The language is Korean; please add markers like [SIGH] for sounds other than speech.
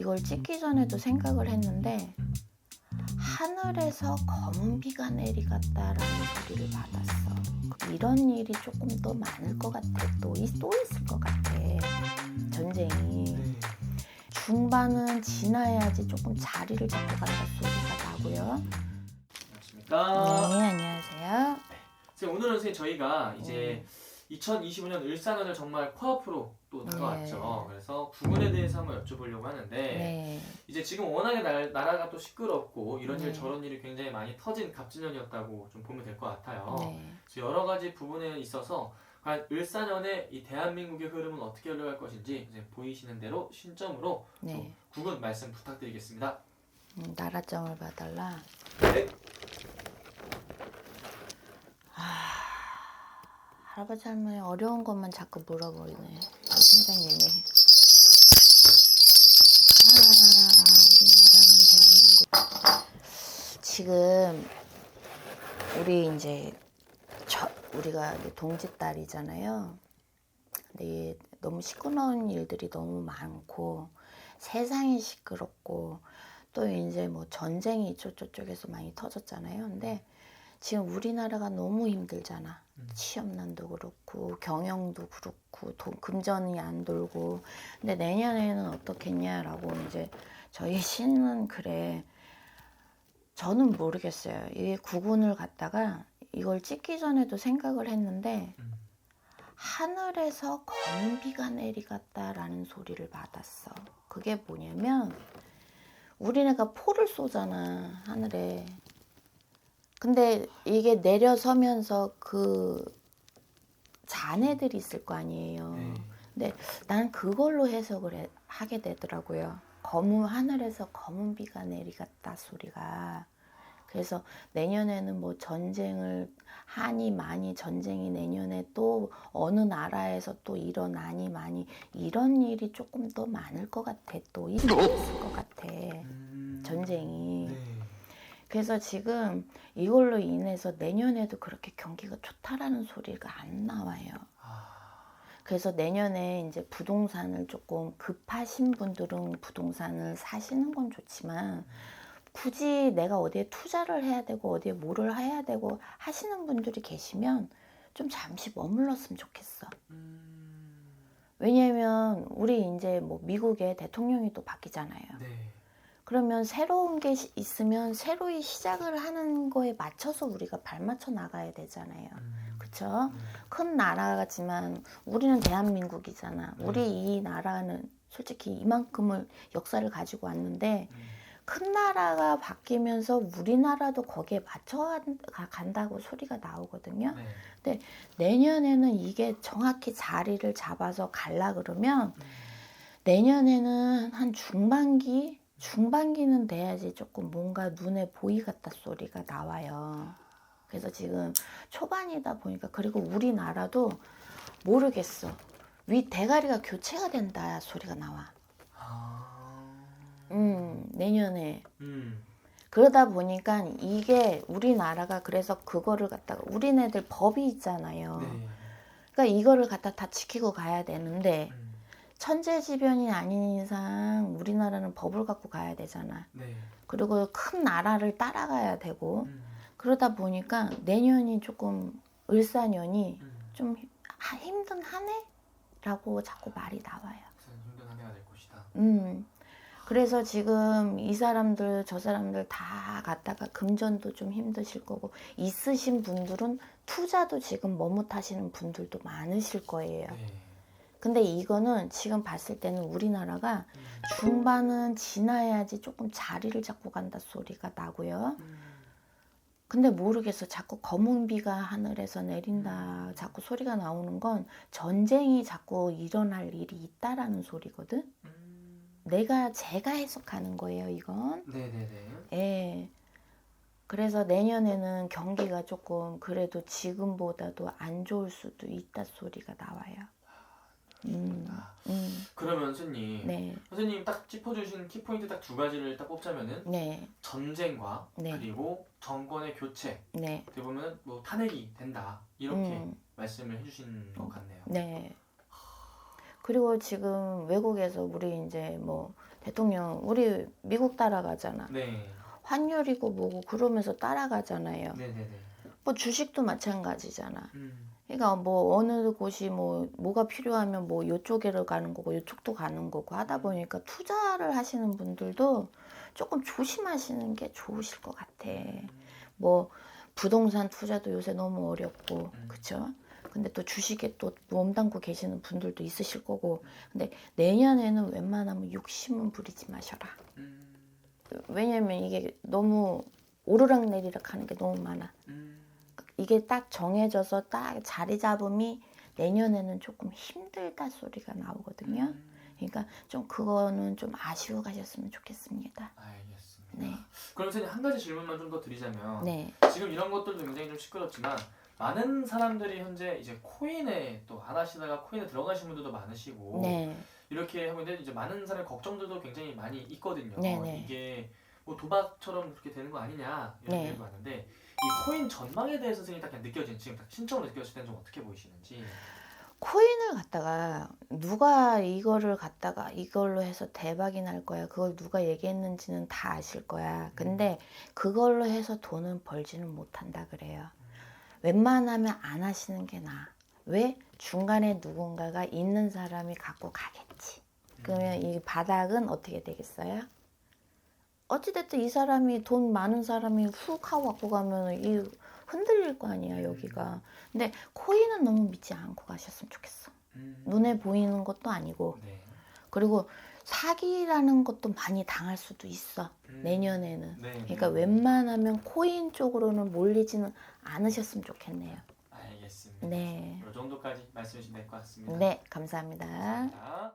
이걸 찍기 전에도 생각을 했는데 하늘에서 검은 비가 내리갔다라는 소리를 받았어. 이런 일이 조금 더 많을 것 같아. 또, 있- 또 있을 것 같아. 전쟁이. 네. 중반은 지나야지 조금 자리를 잡고 간다 소리가 나고요. 안녕하십니까. 네, 안녕하세요. 선생님, 오늘은 선생님 저희가 이제 2025년 을사년을 정말 코앞으로 또 다가왔죠. 그래서 구근에 대해서 한번 여쭤보려고 하는데 네. 이제 지금 워낙에 날- 나라가 또 시끄럽고 이런 네. 일 저런 일이 굉장히 많이 터진 갑진년이었다고 좀 보면 될 것 같아요. 네. 그래서 여러 가지 부분에 있어서 과연 을사년의 이 대한민국의 흐름은 어떻게 흘러갈 것인지 이제 보이시는 대로 신점으로 네. 좀 구근 말씀 부탁드리겠습니다. 음, 나라점을 봐달라. 네. 할아버지 할머니 어려운 것만 자꾸 물어버리네. 아, 팀장님이. 아, 우리나라는 대한민국. 지금 우리 이제 저 우리가 이제 동지딸이잖아요. 근데 이 너무 시끄러운 일들이 너무 많고 세상이 시끄럽고 또 이제 뭐 전쟁이 저쪽에서 많이 터졌잖아요. 근데 지금 우리나라가 너무 힘들잖아. 음. 취업난도 그렇고 경영도 그렇고 돈 금전이 안 돌고 근데 내년에는 어떻겠냐라고 이제 저희 [LAUGHS] 신은 그래 저는 모르겠어요. 이게 구군을 갖다가 이걸 찍기 전에도 생각을 했는데 음. 하늘에서 검은 비가 내리갔다라는 소리를 받았어. 그게 뭐냐면 우리네가 포를 쏘잖아 하늘에. 근데 이게 내려서면서 그 잔해들이 있을 거 아니에요. 네. 난 그걸로 해석을 해- 하게 되더라고요. 검은 하늘에서 검은 비가 내리갔다 소리가. 그래서 내년에는 뭐 전쟁을 하니 많이 전쟁이 내년에 또 어느 나라에서 또 일어나니 많이 이런 일이 조금 더 많을 것 같아. 또 있을 것 같아. 음. 전쟁이. 네. 그래서 지금 이걸로 인해서 내년에도 그렇게 경기가 좋다라는 소리가 안 나와요. 아. 그래서 내년에 이제 부동산을 조금 급하신 분들은 부동산을 사시는 건 좋지만 굳이 내가 어디에 투자를 해야 되고 어디에 뭐를 해야 되고 하시는 분들이 계시면 좀 잠시 머물렀으면 좋겠어. 음. 왜냐면 우리 이제 뭐 미국의 대통령이 또 바뀌잖아요. 네. 그러면 새로운 게 시- 있으면 새로이 시작을 하는 거에 맞춰서 우리가 발맞춰 나가야 되잖아요. 음. 그쵸? 네. 큰 나라지만 우리는 대한민국이잖아. 네. 우리 이 나라는 솔직히 이만큼을 역사를 가지고 왔는데 음. 큰 나라가 바뀌면서 우리나라도 거기에 맞춰 가- 간다고 소리가 나오거든요. 네. 내년에는 이게 정확히 자리를 잡아서 갈라 그러면 음. 내년에는 한 중반기 중반기는 돼야지 조금 뭔가 눈에 보이겠다 소리가 나와요. 그래서 지금 초반이다 보니까 그리고 우리나라도 모르겠어. 위 대가리가 교체가 된다 소리가 나와. 아. 음, 내년에. 음. 그러다 보니까 이게 우리나라가 그래서 그거를 갖다가 우리네들 법이 있잖아요. 네. 그러니까 이거를 갖다 다 지키고 가야 되는데 음. 천재지변이 아닌 이상 우리나라는 법을 갖고 가야 되잖아. 네. 그리고 큰 나라를 따라가야 되고 음. 그러다 보니까 내년이 조금 을사년이 음. 좀 하- 힘든 한 해라고 자꾸 말이 나와요. 힘든 한 해가 될 것이다. 음. 그래서 지금 이 사람들 저 사람들 다 갔다가 금전도 좀 힘드실 거고 있으신 분들은 투자도 지금 머뭇하시는 분들도 많으실 거예요. 네. 근데 이거는 지금 봤을 때는 우리나라가 음. 중반은 지나야지 조금 자리를 잡고 간다 소리가 나고요. 음. 근데 모르겠어. 자꾸 검은 비가 하늘에서 내린다. 자꾸 소리가 나오는 건 전쟁이 자꾸 일어날 일이 있다라는 소리거든. 음. 내가 제가 해석하는 거예요, 이건. 네네네. 예. 그래서 내년에는 경기가 조금 그래도 지금보다도 안 좋을 수도 있다 소리가 나와요. 음, 음, 그러면 선생님, 네, 선생님 딱 짚어주신 키포인트 딱 두 가지를 딱 뽑자면은 네, 전쟁과 네. 그리고 정권의 교체 네, 어떻게 보면 뭐 탄핵이 된다 이렇게 음, 말씀을 해주신 것 같네요. 네. 그리고 지금 외국에서 우리 이제 뭐 대통령 우리 미국 따라가잖아. 네. 환율이고 뭐고 그러면서 따라가잖아요. 네네네. 뭐 주식도 마찬가지잖아. 음. 그러니까 뭐 어느 곳이 뭐 뭐가 필요하면 뭐 요쪽으로 가는 거고 요쪽도 가는 거고 하다 보니까 투자를 하시는 분들도 조금 조심하시는 게 좋으실 것 같아. 뭐 부동산 투자도 요새 너무 어렵고 음. 그쵸? 근데 또 주식에 또 몸담고 계시는 분들도 있으실 거고 근데 내년에는 웬만하면 욕심은 부리지 마셔라. 음. 왜냐면 이게 너무 오르락 내리락 하는 게 너무 많아. 음. 이게 딱 정해져서 딱 자리 잡음이 내년에는 조금 힘들다 소리가 나오거든요. 음. 그러니까 좀 그거는 좀 아쉬워 가셨으면 좋겠습니다. 알겠습니다. 네. 그럼 선생님 한 가지 질문만 좀 더 드리자면 네. 지금 이런 것들도 굉장히 좀 시끄럽지만 많은 사람들이 현재 이제 코인에 또 안 하시다가 코인에 들어가신 분들도 많으시고 네. 이렇게 하고 있는데 이제 많은 사람의 걱정들도 굉장히 많이 있거든요. 네 네. 이게 뭐 도박처럼 그렇게 되는 거 아니냐 이런 네. 얘기도 많은데 이 코인 전망에 대해서 선생님 딱 그냥 느껴진 지금 딱 신청으로 느꼈을 때는 좀 어떻게 보이시는지. 코인을 갖다가 누가 이거를 갖다가 이걸로 해서 대박이 날 거야. 그걸 누가 얘기했는지는 다 아실 거야. 근데 그걸로 해서 돈은 벌지는 못한다 그래요. 웬만하면 안 하시는 게 나아. 왜? 중간에 누군가가 있는 사람이 갖고 가겠지. 그러면 이 바닥은 어떻게 되겠어요? 어찌됐든 이 사람이 돈 많은 사람이 훅 하고 갖고 가면 이 흔들릴 거 아니야 여기가. 근데 코인은 너무 믿지 않고 가셨으면 좋겠어. 음. 눈에 보이는 것도 아니고 네. 그리고 사기라는 것도 많이 당할 수도 있어 음. 내년에는. 네. 그러니까 네. 웬만하면 코인 쪽으로는 몰리지는 않으셨으면 좋겠네요. 알겠습니다. 네. 이 정도까지 말씀해 주시면 될것 같습니다. 네, 감사합니다. 감사합니다.